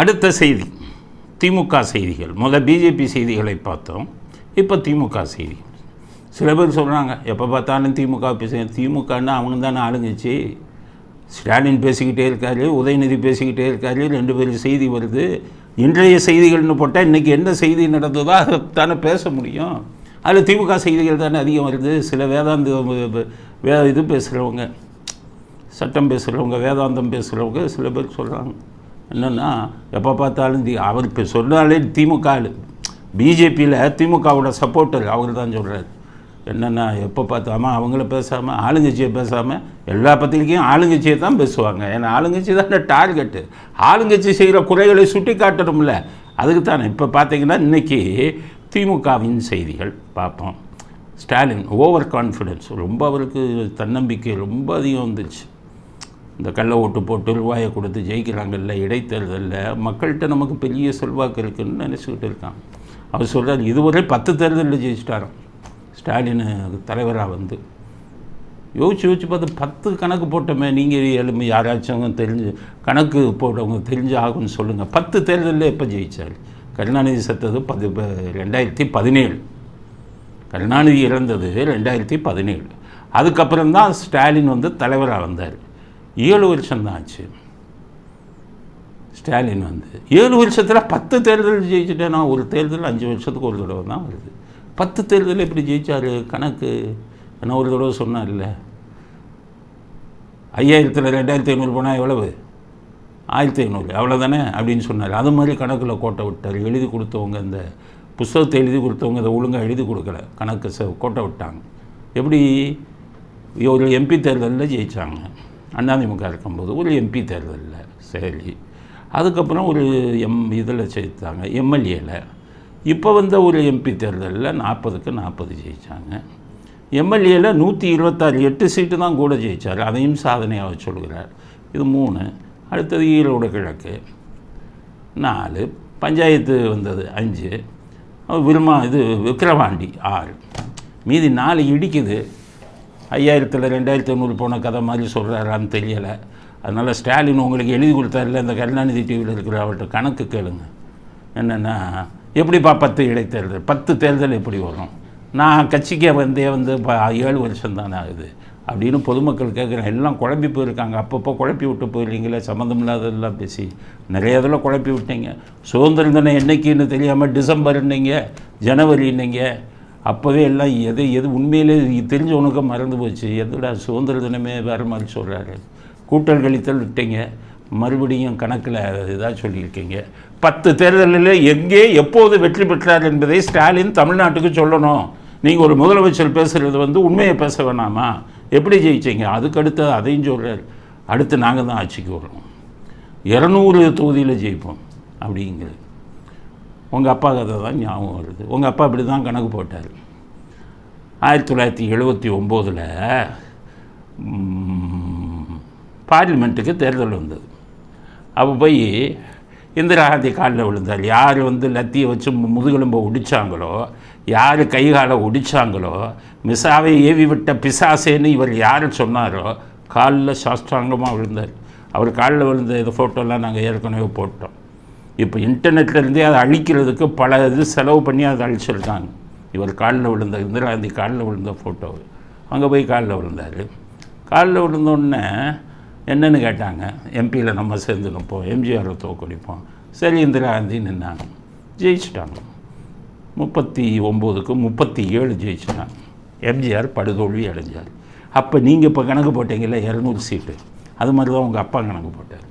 அடுத்த செய்தி திமுக செய்திகள். முதல் பிஜேபி செய்திகளை பார்த்தோம். இப்போ திமுக செய்தி. சில பேர் சொல்கிறாங்க எப்போ பார்த்தாலும் திமுக பேச திமுகன்னா அவங்க தானே ஆளுங்கட்சி. ஸ்டாலின் பேசிக்கிட்டே இருக்காரு உதயநிதி பேசிக்கிட்டே இருக்காரு ரெண்டு பேரும் செய்தி வருது. இன்றைய செய்திகள்னு போட்டால் இன்றைக்கி என்ன செய்தி நடந்ததோ அதை தானே பேச முடியும். அதில் திமுக செய்திகள் தானே அதிகம் வருது. சில வேதாந்த வே இது பேசுகிறவங்க சட்டம் பேசுகிறவங்க வேதாந்தம் பேசுகிறவங்க சில பேர் சொல்கிறாங்க என்னென்னா எப்போ பார்த்தாலும் தி அவர் இப்போ சொன்னாலே திமுக ஆளு பிஜேபியில் திமுகவோட சப்போர்ட்டர் அவர் தான் சொல்கிறார் என்னென்னா எப்போ பார்த்தாமல் அவங்கள பேசாமல் ஆளுங்கட்சியை பேசாமல் எல்லா பத்திரிக்கையும் ஆளுங்கட்சியை தான் பேசுவாங்க. ஏன்னா ஆளுங்கட்சி தான் டார்கெட்டு ஆளுங்கட்சி செய்கிற குறைகளை சுட்டி காட்டணும்ல அதுக்கு தானே. இப்போ பார்த்தீங்கன்னா இன்றைக்கி திமுகவின் செய்திகள் பார்ப்போம். Stalin over confidence. ரொம்ப அவருக்கு தன்னம்பிக்கை ரொம்ப அதிகம் வந்துருச்சு இந்த கள்ள ஓட்டு போட்டு ரூபாயை கொடுத்து ஜெயிக்கிறாங்கல்ல இடைத்தேர்தலில் மக்கள்கிட்ட நமக்கு பெரிய செல்வாக்கு இருக்குன்னு நினச்சிக்கிட்டு இருக்கான். அவர் சொல்கிறார் இதுவரை பத்து தேர்தலில் ஜெயிச்சிட்டாராம். ஸ்டாலின் தலைவராக வந்து. யோசிச்சு யோசிச்சு பார்த்து பத்து கணக்கு போட்டோமே நீங்கள் எலும்பு யாராச்சும் தெரிஞ்சு கணக்கு போட்டவங்க தெரிஞ்சு ஆகும்னு சொல்லுங்கள் பத்து தேர்தலில் எப்போ ஜெயித்தார் கருணாநிதி செத்தது பது ப- ரெண்டாயிரத்தி பதினேழு. கருணாநிதி இறந்தது ரெண்டாயிரத்தி பதினேழு. அதுக்கப்புறம் தான் ஸ்டாலின் வந்து தலைவராக வந்தார். ஏழு வருஷம் தான் ஆச்சு. ஸ்டாலின் வந்து ஏழு வருஷத்தில் பத்து தேர்தல் ஜெயிச்சுட்டேன்னா ஒரு தேர்தல் அஞ்சு வருஷத்துக்கு ஒரு தடவை தான் வருது. பத்து தேர்தல் எப்படி ஜெயித்தார் கணக்கு. நான் ஒரு தடவை சொன்னார்ல ஐயாயிரத்தில் ரெண்டாயிரத்தி ஐநூறு போனால் எவ்வளவு? ஆயிரத்தி ஐநூறு. அவ்வளோதானே அப்படின்னு சொன்னார். அது மாதிரி கணக்கில் கோட்டை விட்டார். எழுதி கொடுத்தவங்க இந்த புஸ்தகத்தை எழுதி கொடுத்தவங்க இதை ஒழுங்காக எழுதி கொடுக்கல. கணக்கு ச கோட்டை விட்டாங்க. எப்படி? ஒரு எம்பி தேர்தலில் ஜெயித்தாங்க அதிமுக இருக்கும்போது ஒரு எம்பி தேர்தலில் சரி அதுக்கப்புறம் ஒரு எம் இதில் ஜெயித்தாங்க எம்எல்ஏல. இப்போ வந்த ஒரு எம்பி தேர்தலில் நாற்பதுக்கு நாற்பது ஜெயித்தாங்க எம்எல்ஏல நூற்றி இருபத்தாறு எட்டு சீட்டு தான் கூட ஜெயித்தார் அதையும் சாதனையாக சொல்கிறார். இது மூணு. அடுத்தது ஈரோடு கிழக்கு. நாலு. பஞ்சாயத்து வந்தது அஞ்சு. விருமா இது விக்கிரவாண்டி ஆறு. மீதி நாலு இடிக்குது. ஐயாயிரத்தில் ரெண்டாயிரத்தி ஐநூறு போன கதை மாதிரி சொல்கிறாரான்னு தெரியலை. அதனால் ஸ்டாலின் உங்களுக்கு எழுதி கொடுத்தாருல இந்த கருணாநிதி டிவியில் இருக்கிற அவர்கிட்ட கணக்கு கேளுங்க. என்னென்னா எப்படிப்பா பத்து இடைத்தேர்தல்? பத்து தேர்தல் எப்படி வரும்? நான் கட்சிக்கே வந்தே வந்து இப்போ ஏழு வருஷம் தானே ஆகுது. அப்படின்னு பொதுமக்கள் கேட்குறேன் எல்லாம் குழம்பி போயிருக்காங்க. அப்பப்போ குழப்பி விட்டு போயிருக்கீங்களே சம்மந்தம் இல்லாததெல்லாம் பேசி. நிறைய இதில் குழப்பி விட்டீங்க. சுதந்திரம் தினம் என்னைக்குன்னு தெரியாமல் டிசம்பர்ன்னீங்க ஜனவரின்னீங்க அப்போவே எல்லாம் எது எது உண்மையிலே தெரிஞ்சவனுக்கு மறந்து போச்சு. எதுடா சுதந்திர தினமே வேறு மாதிரி சொல்கிறாரு கூட்டல் கழித்தல் விட்டீங்க. மறுபடியும் கணக்கில் இதாக சொல்லியிருக்கீங்க. பத்து தேர்தலில் எங்கே எப்போது வெற்றி பெற்றார் என்பதை ஸ்டாலின் தமிழ்நாட்டுக்கு சொல்லணும். நீங்கள் ஒரு முதலமைச்சர் பேசுகிறது வந்து உண்மையை பேச வேணாமா? எப்படி ஜெயிச்சிங்க? அதுக்கடுத்து அதையும் சொல்கிறார் அடுத்து நாங்கள் தான் ஆட்சிக்கு வரோம் இரநூறு தொகுதியில் ஜெயிப்போம் அப்படிங்கிறது. உங்கள் அப்பா கதை தான் ஞாபகம் வருது. உங்கள் அப்பா இப்படி தான் கணக்கு போட்டார். ஆயிரத்தி தொள்ளாயிரத்தி எழுபத்தி ஒம்போதில் பார்லிமெண்ட்டுக்கு தேர்தல் வந்தது. அப்போ போய் இந்திரா காந்தி காலில் விழுந்தார். யார் வந்து லத்தியை வச்சு மு- முதுகெலும்பை ஒடிச்சாங்களோ யார் கை காலை ஒடிச்சாங்களோ மிசாவை ஏவி விட்ட பிசாசேன்னு இவர் யார் சொன்னாரோ காலில் சாஸ்திராங்கமாக விழுந்தார். அவர் காலில் விழுந்த இந்த ஃபோட்டோலாம் நாங்கள் ஏற்கனவே போட்டோம். இப்போ இன்டர்நெட்லேருந்தே அதை அழிக்கிறதுக்கு பல இது செலவு பண்ணி அதை அழிச்சிருக்காங்க. இவர் காலில் விழுந்த இந்திரா காந்தி காலில் விழுந்த ஃபோட்டோ அங்கே போய் காலில் விழுந்தார். காலில் விழுந்தோடனே என்னென்னு கேட்டாங்க. எம்பியில் நம்ம சேர்ந்து நிற்போம் எம்ஜிஆரை தோக்கடிப்போம் சரி இந்திரா காந்தி நின்னாங்க. ஜெயிச்சிட்டாங்க. முப்பத்தி ஒம்போதுக்கு முப்பத்தி ஏழு ஜெயிச்சிட்டாங்க. எம்ஜிஆர் படுதோல்வி அடைஞ்சார். அப்போ நீங்கள் இப்போ கணக்கு போட்டீங்கல்ல இரநூறு சீட்டு. அது மாதிரி தான் உங்கள் அப்பா கணக்கு போட்டார்.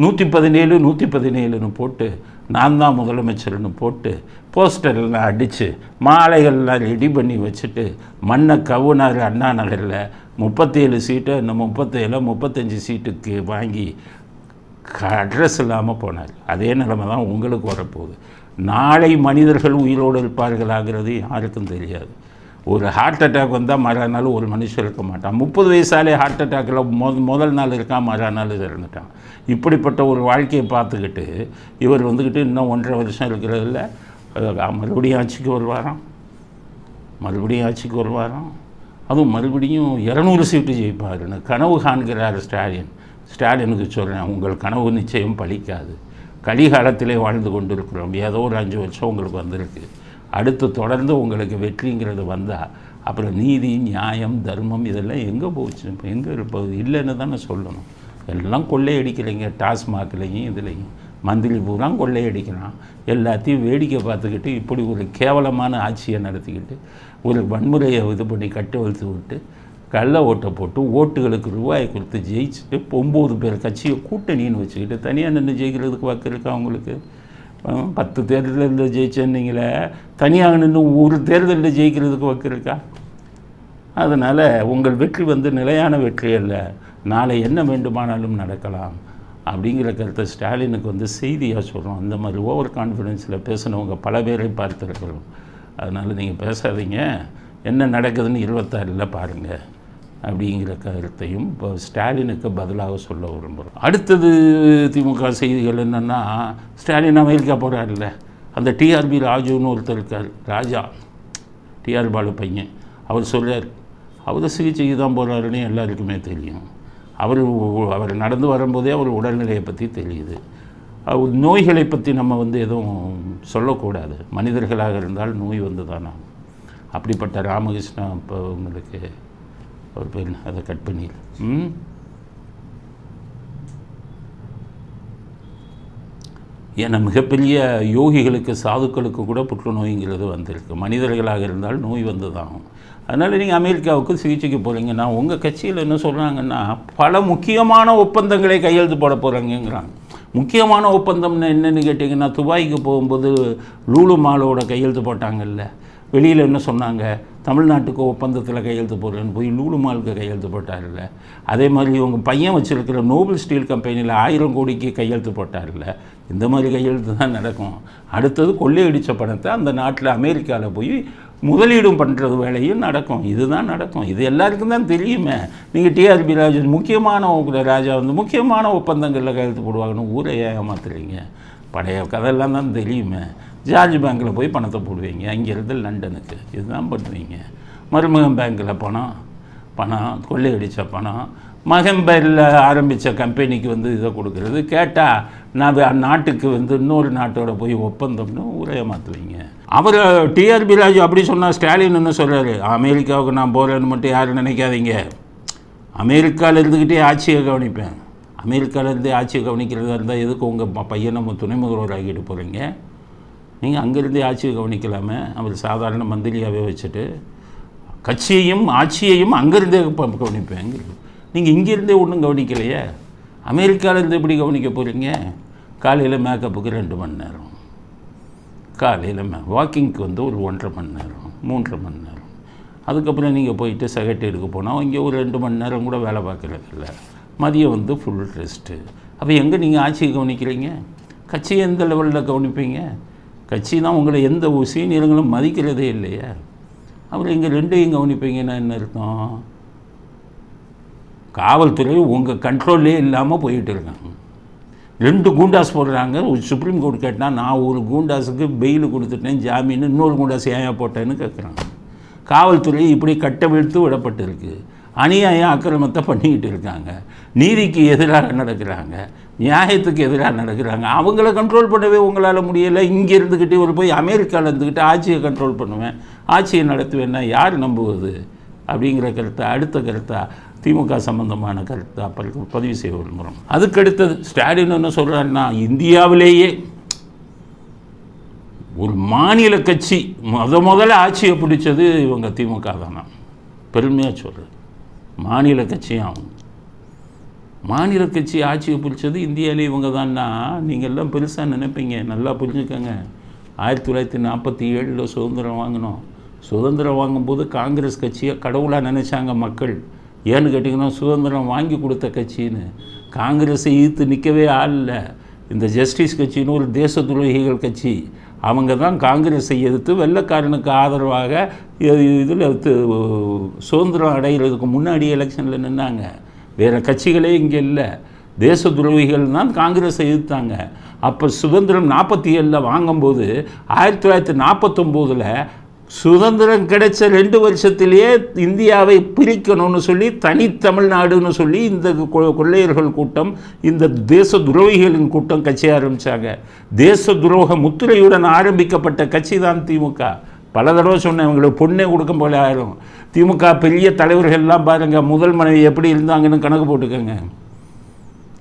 நூற்றி பதினேழு நூற்றி பதினேழுன்னு போட்டு நான் தான் முதலமைச்சர்னு போட்டு போஸ்டர்லாம் அடித்து மாலைகள்லாம் ரெடி பண்ணி வச்சுட்டு மண்ணை கவுனார் அண்ணா நகரில் முப்பத்தேழு சீட்டை இந்த முப்பத்தேழு முப்பத்தஞ்சு சீட்டுக்கு வாங்கி அட்ரஸ் இல்லாமல் போனார். அதே நிலைமை தான் உங்களுக்கு வரப்போகுது. நாளை மனிதர்கள் உயிரோடு இருப்பார்களாகிறது யாருக்கும் தெரியாது. ஒரு ஹார்ட் அட்டாக் வந்தால் மறுநாள் ஒரு மனுஷன் இருக்க மாட்டான். முப்பது வயசாலே ஹார்ட் அட்டாக்கில் முத முதல் நாள் இருக்கான் மறுநாள் இறந்துட்டான். இப்படிப்பட்ட ஒரு வாழ்க்கையை பார்த்துக்கிட்டு இவர் வந்துக்கிட்டு இன்னும் ஒன்றரை வருஷம் இருக்கிறதில்ல மறுபடியும் ஆட்சிக்கு வருவாராம். மறுபடியும் ஆட்சிக்கு வருவாராம். அதுவும் மறுபடியும் இரநூறு சீட்டு ஜெயிப்பாருன்னு கனவு காண்கிறார் ஸ்டாலின். ஸ்டாலினுக்கு சொல்கிறேன் உங்கள் கனவு நிச்சயம் பலிக்காது. கலிகாலத்திலே வாழ்ந்து கொண்டிருக்கிறோம். ஏதோ ஒரு அஞ்சு வருஷம் உங்களுக்கு வந்திருக்கு. அடுத்து தொடர்ந்து உங்களுக்கு வெற்றிங்கிறது வந்தால் அப்புறம் நீதி நியாயம் தர்மம் இதெல்லாம் எங்கே போச்சு? இப்போ எங்கே இருப்பது இல்லைன்னு தானே சொல்லணும். எல்லாம் கொள்ளையடிக்கிறீங்க டாஸ்மாக்லேயும் இதுலேயும். மந்திரி பூரா கொள்ளையடிக்கிறான். எல்லாத்தையும் வேடிக்கை பார்த்துக்கிட்டு இப்படி ஒரு கேவலமான ஆட்சியை நடத்திக்கிட்டு ஒரு வன்முறையை இது பண்ணி கட்டவிழ்த்து விட்டு கள்ள ஓட்டை போட்டு ஓட்டுகளுக்கு ரூபாயை கொடுத்து ஜெயிச்சுட்டு ஒம்பது பேர் கட்சியை கூட்டணின்னு வச்சுக்கிட்டு தனியாக நின்று ஜெயிக்கிறதுக்கு வாக்கு இருக்கா அவங்களுக்கு பத்து தேர்தலில் ஜெயிச்சேன்னீங்களே தனியாக நின்று ஒரு தேர்தலில் ஜெயிக்கிறதுக்கு வக்கு இருக்கா? அதனால் உங்கள் வெற்றி வந்து நிலையான வெற்றி அல்ல. நாளை என்ன வேண்டுமானாலும் நடக்கலாம். அப்படிங்கிற கருத்தை ஸ்டாலினுக்கு வந்து செய்தியாக சொல்கிறோம் அந்த மாதிரி ஓவர் கான்ஃபிடென்ஸில் பேசினவங்க பல பேரை பார்த்துருக்கிறோம். அதனால் நீங்கள் பேசாதீங்க. என்ன நடக்குதுன்னு இருபத்தாறில் பாருங்கள் அப்படிங்கிற கருத்தையும் இப்போ ஸ்டாலினுக்கு பதிலாக சொல்ல விரும்புகிறோம். அடுத்தது திமுக செய்திகள் என்னென்னா ஸ்டாலின் அமெரிக்கா போகிறாருல்ல அந்த டிஆர்பி ராஜுன்னு ஒருத்தர் இருக்கார் ராஜா டிஆர் பாலு பையன். அவர் சொல்கிறார் அவர் சிகிச்சைக்கு தான் போகிறாருன்னு எல்லாருக்குமே தெரியும். அவர் அவர் நடந்து வரும்போதே அவர் உடல்நிலையை பற்றி தெரியுது. அவர் நோய்களை பற்றி நம்ம வந்து எதுவும் சொல்லக்கூடாது. மனிதர்களாக இருந்தால் நோய் வந்து தானா அப்படிப்பட்ட ராமகிருஷ்ணா இப்போ உங்களுக்கு பேர் அதை கட் பண்ணிடு. ம்? ஏன்னா மிகப்பெரிய யோகிகளுக்கு சாதுக்களுக்கு கூட புற்றுநோய்ங்கிறது வந்திருக்கு. மனிதர்களாக இருந்தால் நோய் வந்து தான் அதனால் நீங்கள் அமெரிக்காவுக்கு சிகிச்சைக்கு போகிறீங்கன்னா உங்கள் கட்சியில் என்ன சொல்கிறாங்கன்னா பல முக்கியமான ஒப்பந்தங்களை கையெழுத்து போட போகிறாங்கங்கிறாங்க முக்கியமான ஒப்பந்தம்னு என்னென்னு கேட்டிங்கன்னா துபாய்க்கு போகும்போது லூலு மாலோட கையெழுத்து போட்டாங்கல்ல. வெளியில் என்ன சொன்னாங்க? தமிழ்நாட்டுக்கு ஒப்பந்தத்தில் கையெழுத்து போடுறேன்னு போய் லூலுமாலுக்கு கையெழுத்து போட்டார்ல அதே மாதிரி இவங்க பையன் வச்சுருக்கிற நோபல் ஸ்டீல் கம்பெனியில் ஆயிரம் கோடிக்கு கையெழுத்து போட்டார்ல இந்த மாதிரி கையெழுத்து தான் நடக்கும். அடுத்தது கொள்ளையடித்த பணத்தை அந்த நாட்டில் அமெரிக்காவில் போய் முதலீடும் பண்ணுறது வேலையும் நடக்கும். இதுதான் நடக்கும். இது எல்லாருக்கும் தான் தெரியுமே. நீங்கள் டிஆர்பி ராஜன் முக்கியமான ராஜா வந்து முக்கியமான ஒப்பந்தங்களில் கையெழுத்து போடுவாங்கன்னு ஊரை ஏமாத்துறீங்க. பழைய கதையெல்லாம் தான் தெரியுமே. ஜார்ஜ் பேங்க்கில் போய் பணத்தை போடுவீங்க. அங்கேருந்து லண்டனுக்கு. இதுதான் பண்ணுவீங்க. மருமகன் பேங்க்கில் பணம் பணம் கொள்ளையடித்த பணம். மகன் பேரில் ஆரம்பித்த கம்பெனிக்கு வந்து இதை கொடுக்குறது. கேட்டால் நான் அந்நாட்டுக்கு நாட்டுக்கு வந்து இன்னொரு நாட்டோட போய் ஒப்பந்தம்னு உரையை மாற்றுவீங்க அவர் டிஆர்பி ராஜு அப்படி சொன்னால் ஸ்டாலின் என்ன சொல்கிறாரு அமெரிக்காவுக்கு நான் போகிறேன்னு மட்டும் யாரும் நினைக்காதீங்க. அமெரிக்காவில் இருந்துக்கிட்டே ஆட்சியை கவனிப்பேன். அமெரிக்காவிலேருந்தே ஆட்சியை கவனிக்கிறதா இருந்தால் எதுக்கு உங்கள் பையனை துணை முதல்வர் ஆகிட்டு போகிறீங்க நீங்கள் அங்கேருந்தே ஆட்சியை கவனிக்கலாமே. அவர் சாதாரண மந்திரியாகவே வச்சுட்டு கட்சியையும் ஆட்சியையும் அங்கேருந்தே ப- நீங்கள் இங்கேருந்தே ஒன்றும் கவனிக்கலையே. அமெரிக்காவிலேருந்து எப்படி கவனிக்க போகிறீங்க காலையில் மேக்கப்புக்கு ரெண்டு மணி நேரம். காலையில் மே வாக்கிங்க்கு வந்து ஒரு ஒன்றரை மணி நேரம் மூன்றரை மணி நேரம். அதுக்கப்புறம் நீங்கள் போயிட்டு செக்ரட்டரிக்கு போனால் இங்கே ஒரு ரெண்டு மணி நேரம் கூட வேலை பார்க்குறது இல்லை. மதியம் வந்து ஃபுல் ரெஸ்ட்டு அப்போ எங்கே நீங்கள் ஆட்சியை கவனிக்கிறீங்க? கட்சியை எந்த லெவலில் கவனிப்பீங்க? கட்சி தான் உங்களை எந்த ஒரு சீனியர்களும் மதிக்கிறதே இல்லையா. அப்புறம் இங்கே ரெண்டையும் கவனிப்பீங்கன்னா என்ன அர்த்தம்? காவல்துறை உங்கள் கண்ட்ரோல்லே இல்லாமல் போயிட்டு இருக்காங்க ரெண்டு கூண்டாஸ் போடுறாங்க. ஒரு சுப்ரீம் கோர்ட் கேட்டால் நான் ஒரு கூண்டாஸுக்கு பெயில் கொடுத்துட்டேன் ஜாமீன் இன்னொரு கூண்டாஸ் ஏன் போட்டேன்னு கேட்குறாங்க காவல்துறை இப்படி கட்டவிழ்த்து விடப்பட்டிருக்கு. அநியாயம் அக்கிரமத்தை பண்ணிக்கிட்டு இருக்காங்க. நீதிக்கு எதிராக நடக்கிறாங்க. நியாயத்துக்கு எதிராக நடக்கிறாங்க. அவங்கள கண்ட்ரோல் பண்ணவே உங்களால் முடியலை. இங்கே இருந்துக்கிட்டே ஒரு போய் அமெரிக்காவில் இருந்துக்கிட்டு ஆட்சியை கண்ட்ரோல் பண்ணுவேன். ஆட்சியை நடத்துவேன்னா யார் நம்புவது? அப்படிங்கிற கருத்தை? அடுத்த கருத்தா? திமுக சம்பந்தமான கருத்தை? அப்போ பதிவு செய்ய விரும்புகிறோம் அதுக்கு அடுத்தது ஸ்டாலின் என்ன சொல்கிறாருன்னா இந்தியாவிலேயே ஒரு மாநில கட்சி முத முதல்ல ஆட்சியை பிடிச்சது இவங்க திமுக தானா? பெருமையாக சொல்கிறேன் மாநில கட்சியும் அவங்க மாநில கட்சி ஆட்சியை பிடிச்சது இந்தியாவிலே இவங்க தான்னா? நீங்கள் எல்லாம் பெருசாக நினைப்பீங்க. நல்லா புரிஞ்சுக்கோங்க. ஆயிரத்தி தொள்ளாயிரத்தி நாற்பத்தி ஏழில் சுதந்திரம் வாங்கினோம். சுதந்திரம் வாங்கும்போது காங்கிரஸ் கட்சியை கடவுளாக நினைச்சாங்க மக்கள். ஏன்னு கேட்டிங்கன்னா சுதந்திரம் வாங்கி கொடுத்த கட்சின்னு. காங்கிரஸை ஈர்த்து நிற்கவே ஆள் இல்லை. இந்த ஜஸ்டிஸ் கட்சின்னு ஒரு தேச துரோகிகள் கட்சி. அவங்க தான் காங்கிரஸை எதிர்த்து வெள்ளைக்காரனுக்கு ஆதரவாக இதில் சுதந்திரம் அடைகிறதுக்கு முன்னாடி எலெக்ஷனில் நின்னாங்க. வேறு கட்சிகளே இங்கே இல்லை. தேச துரோகிகள் தான் காங்கிரஸை எதிர்த்தாங்க. அப்போ சுதந்திரம் நாற்பத்தி ஏழில் வாங்கும்போது ஆயிரத்தி தொள்ளாயிரத்தி நாற்பத்தொம்போதில் சுதந்திரம் கிடைச்ச ரெண்டு வருஷத்திலேயே இந்தியாவை பிரிக்கணும்னு சொல்லி தனி தமிழ்நாடுன்னு சொல்லி இந்த கொ- கொள்ளையர்கள் கூட்டம் இந்த தேச துரோகிகளின் கூட்டம் கட்சி ஆரம்பித்தாங்க தேச துரோக முத்திரையுடன் ஆரம்பிக்கப்பட்ட கட்சி தான் திமுக. பல தடவை சொன்னேன் இவங்களுக்கு பொண்ணே கொடுக்க போல ஆயிரும். திமுக பெரிய தலைவர்கள்லாம் பாருங்கள் முதல் மனைவி எப்படி இருந்தாங்கன்னு கணக்கு போட்டுக்கோங்க.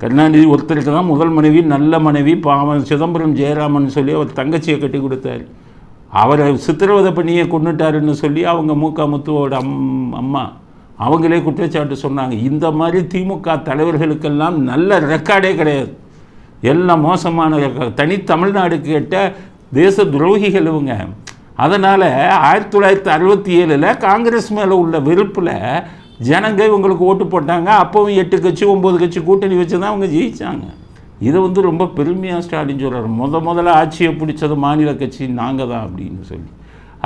கருணாநிதி ஒருத்தருக்கு தான் முதல் மனைவி நல்ல மனைவி பாவன் சிதம்பரம் ஜெயராமன் சொல்லி அவர் தங்கச்சியை கட்டி கொடுத்தாரு. அவரை சித்திரவதை பண்ணியே கொண்டுட்டாருன்னு சொல்லி அவங்க மூக்கா முத்துவோட அம் அம்மா அவங்களே குற்றச்சாட்டு சொன்னாங்க. இந்த மாதிரி திமுக தலைவர்களுக்கெல்லாம் நல்ல ரெக்கார்டே கிடையாது. எல்லாம் மோசமான தனி தமிழ்நாடு கேட்ட தேச துரோகிகள் இவங்க. அதனால் ஆயிரத்தி தொள்ளாயிரத்தி அறுபத்தி ஏழில் காங்கிரஸ் மேலே உள்ள வெறுப்பில் ஜனங்க இவங்களுக்கு ஓட்டு போட்டாங்க. அப்போவும் எட்டு கட்சி ஒம்பது கட்சி கூட்டணி வச்சு தான் அவங்க ஜெயித்தாங்க இதை வந்து ரொம்ப பெருமையாக ஸ்டாலின் சொல்கிறார் முத முதல்ல ஆட்சியை பிடிச்சது மாநில கட்சி நாங்கள் தான் அப்படின்னு சொல்லி.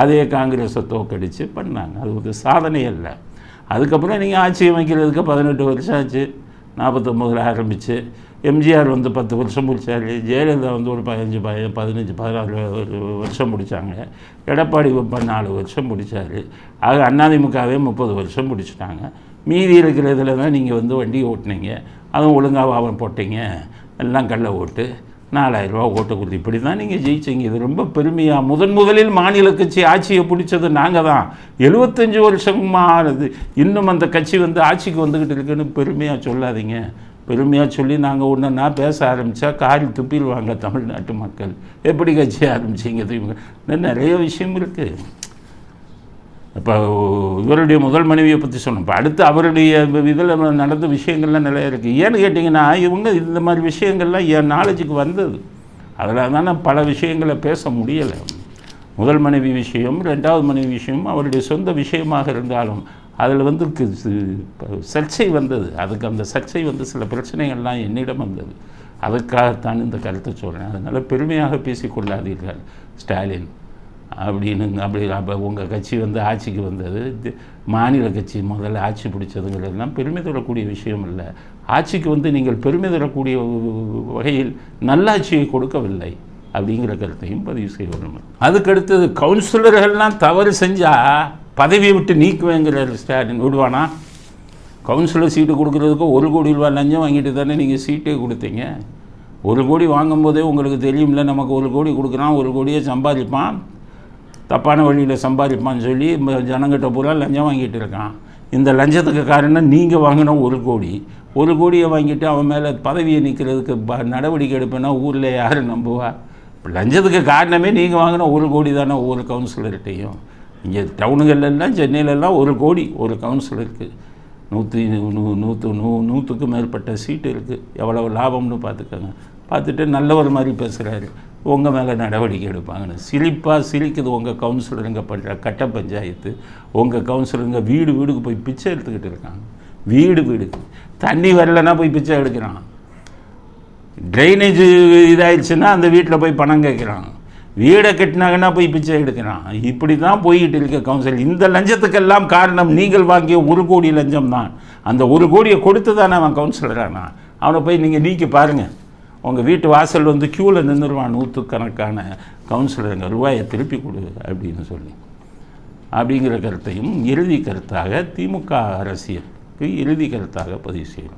அதே காங்கிரஸை தோக்கடித்து பண்ணாங்க. அது ஒரு சாதனை இல்லை அதுக்கப்புறம் நீங்கள் ஆட்சி அமைக்கிறதுக்கு பதினெட்டு வருஷம் ஆச்சு. நாற்பத்தொம்போதில் ஆரம்பித்து எம்ஜிஆர் வந்து பத்து வருஷம் முடித்தார் ஜெயலலிதா வந்து ஒரு பதினஞ்சு பய பதினஞ்சு பதினாறு வருஷம் முடித்தாங்க எடப்பாடி இப்போ நாலு வருஷம் முடித்தார் ஆக அண்ணாதிமுகவே முப்பது வருஷம் முடிச்சுட்டாங்க. மீதி இருக்கிறதுல தான் நீங்கள் வந்து வண்டி ஓட்டினீங்க. அதுவும் ஒழுங்காக அவன் போட்டீங்க. எல்லாம் கள்ள ஓட்டு. நாலாயிரரூபா ஓட்டு கொடுத்து இப்படி தான் நீங்கள் ஜெயிச்சிங்க. இது ரொம்ப பெருமையாக முதன் முதலில் மாநில கட்சி ஆட்சியை பிடிச்சது நாங்கள் தான். எழுபத்தஞ்சி வருஷமானது இன்னும் அந்த கட்சி வந்து ஆட்சிக்கு வந்துக்கிட்டு இருக்குன்னு பெருமையாக சொல்லாதீங்க. பெருமையாக சொல்லி நாங்கள் ஒன்றுன்னா பேச ஆரம்பித்தா காரி துப்பிடுவாங்க தமிழ்நாட்டு மக்கள். எப்படி கட்சி ஆரம்பிச்சிங்க திமுக நிறைய விஷயம் இருக்குது இப்போ இவருடைய முதல் மனைவியை பற்றி சொன்னோம் இப்போ அடுத்து அவருடைய இதில் நடந்த விஷயங்கள்லாம் நிறைய இருக்குது ஏன்னு கேட்டிங்கன்னா இவங்க இந்த மாதிரி விஷயங்கள்லாம் என் நாலேஜுக்கு வந்தது. அதில் தானே பல விஷயங்களை பேச முடியலை. முதல் மனைவி விஷயம் ரெண்டாவது மனைவி விஷயம் அவருடைய சொந்த விஷயமாக இருந்தாலும் அதில் வந்து சர்ச்சை வந்தது. அதுக்கு அந்த சர்ச்சை வந்து சில பிரச்சனைகள்லாம் என்னிடம் வந்தது. அதுக்காகத்தான் இந்த கருத்தை சொல்கிறேன் அதனால் பெருமையாக பேசிக்கொள்ளாதீர்கள் ஸ்டாலின். அப்படின்னு அப்படி அப்போ உங்கள் கட்சி வந்து ஆட்சிக்கு வந்தது. மாநில கட்சி முதல்ல ஆட்சி பிடிச்சதுங்கிறதெல்லாம் பெருமை தரக்கூடிய விஷயம் இல்லை ஆட்சிக்கு வந்து நீங்கள் பெருமை தரக்கூடிய வகையில் நல்லாட்சியை கொடுக்கவில்லை அப்படிங்கிற கருத்தையும் பதிவு செய்ய வேண்டும். அதுக்கடுத்தது கவுன்சிலர்கள்லாம் தவறு செஞ்சால் பதவியை விட்டு நீக்குவேங்கிறார் ஸ்டாலின். விடுவானா? கவுன்சிலர் சீட்டு கொடுக்குறதுக்கு ஒரு கோடி ரூபா லஞ்சம் வாங்கிட்டு தானே நீங்கள் சீட்டே கொடுத்தீங்க. ஒரு கோடி வாங்கும்போதே உங்களுக்கு தெரியும்ல நமக்கு ஒரு கோடி கொடுக்குறான் ஒரு கோடியை சம்பாதிப்பான். தப்பான வழியில் சம்பாதிப்பான்னு சொல்லி ஜனங்கிட்ட பூரா லஞ்சம் வாங்கிட்டு இருக்கான். இந்த லஞ்சத்துக்கு காரணம் நீங்கள் வாங்கின ஒரு கோடி. ஒரு கோடியை வாங்கிட்டு அவன் மேலே பதவியை நிற்கிறதுக்கு ப நடவடிக்கை எடுப்பேன்னா ஊரில் யார் நம்புவா? லஞ்சத்துக்கு காரணமே நீங்கள் வாங்கின ஒரு கோடி தானே ஒவ்வொரு கவுன்சிலர்கிட்டையும். இங்கே டவுனுகள்லாம் சென்னையிலலாம் ஒரு கோடி ஒரு கவுன்சிலருக்கு நூற்றி நூ நூற்று நூ நூற்றுக்கும் மேற்பட்ட சீட்டு இருக்குது எவ்வளவு லாபம்னு பார்த்துக்கோங்க. பார்த்துட்டு நல்லவர் மாதிரி பேசுகிறாரு உங்கள் மேலே நடவடிக்கை எடுப்பாங்கன்னு. சிரிப்பாக சிரிக்குது உங்கள் கவுன்சிலருங்க பண்ணுற கட்ட பஞ்சாயத்து. உங்கள் கவுன்சிலருங்க வீடு வீடுக்கு போய் பிச்சை எடுத்துக்கிட்டு இருக்காங்க. வீடு வீடுக்கு தண்ணி வரலன்னா போய் பிச்சை எடுக்கிறான். ட்ரைனேஜ் இதாயிடுச்சுன்னா அந்த வீட்டில் போய் பணம் கேட்குறான். வீடை கட்டினாங்கன்னா போய் பிச்சை எடுக்கிறான் இப்படி தான் போய்கிட்டு இருக்க கவுன்சில் இந்த லஞ்சத்துக்கெல்லாம் காரணம் நீங்கள் வாங்கிய ஒரு கோடி லஞ்சம் தான். அந்த ஒரு கோடியை கொடுத்து தானே அவன் கவுன்சிலரானா அவனை போய் நீங்கள் நீக்கி பாருங்கள் உங்கள் வீட்டு வாசல் வந்து க்யூவில் நின்றுருவான் நூற்றுக்கணக்கான கவுன்சிலருங்க ரூபாயை திருப்பி கொடு அப்படின்னு சொல்லி. அப்படிங்கிற கருத்தையும் இறுதி கருத்தாக திமுக அரசியலுக்கு இறுதி கருத்தாக பதிவு செய்யணும்.